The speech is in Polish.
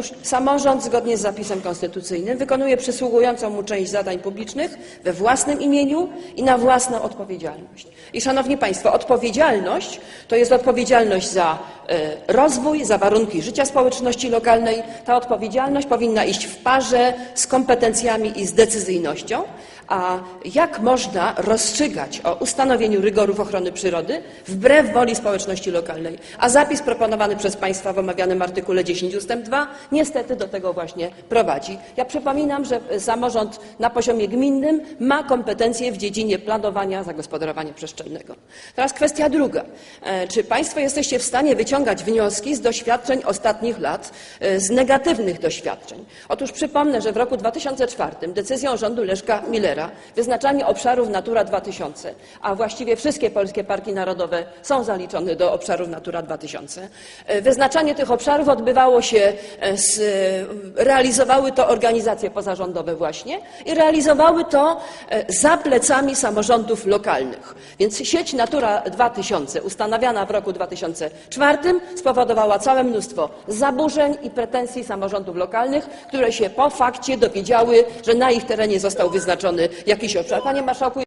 Otóż samorząd zgodnie z zapisem konstytucyjnym wykonuje przysługującą mu część zadań publicznych we własnym imieniu i na własną odpowiedzialność. I szanowni państwo, odpowiedzialność to jest odpowiedzialność za rozwój, za warunki życia społeczności lokalnej. Ta odpowiedzialność powinna iść w parze z kompetencjami i z decyzyjnością. A jak można rozstrzygać o ustanowieniu rygorów ochrony przyrody wbrew woli społeczności lokalnej? A zapis proponowany przez Państwa w omawianym artykule 10 ust. 2 niestety do tego właśnie prowadzi. Ja przypominam, że samorząd na poziomie gminnym ma kompetencje w dziedzinie planowania zagospodarowania przestrzennego. Teraz kwestia druga. E, Czy Państwo jesteście w stanie wyciągać wnioski z doświadczeń ostatnich lat, e, z negatywnych doświadczeń? Otóż przypomnę, że w roku 2004 decyzją rządu Leszka Millera wyznaczanie obszarów Natura 2000, a właściwie wszystkie polskie parki narodowe są zaliczone do obszarów Natura 2000, e, wyznaczanie tych obszarów odbywało się, e, z, realizowały to organizacje pozarządowe właśnie i realizowały to za plecami samorządów lokalnych. Więc sieć Natura 2000 ustanawiana w roku 2004 spowodowała całe mnóstwo zaburzeń i pretensji samorządów lokalnych, które się po fakcie dowiedziały, że na ich terenie został wyznaczony jakiś obszar. Panie Marszałku,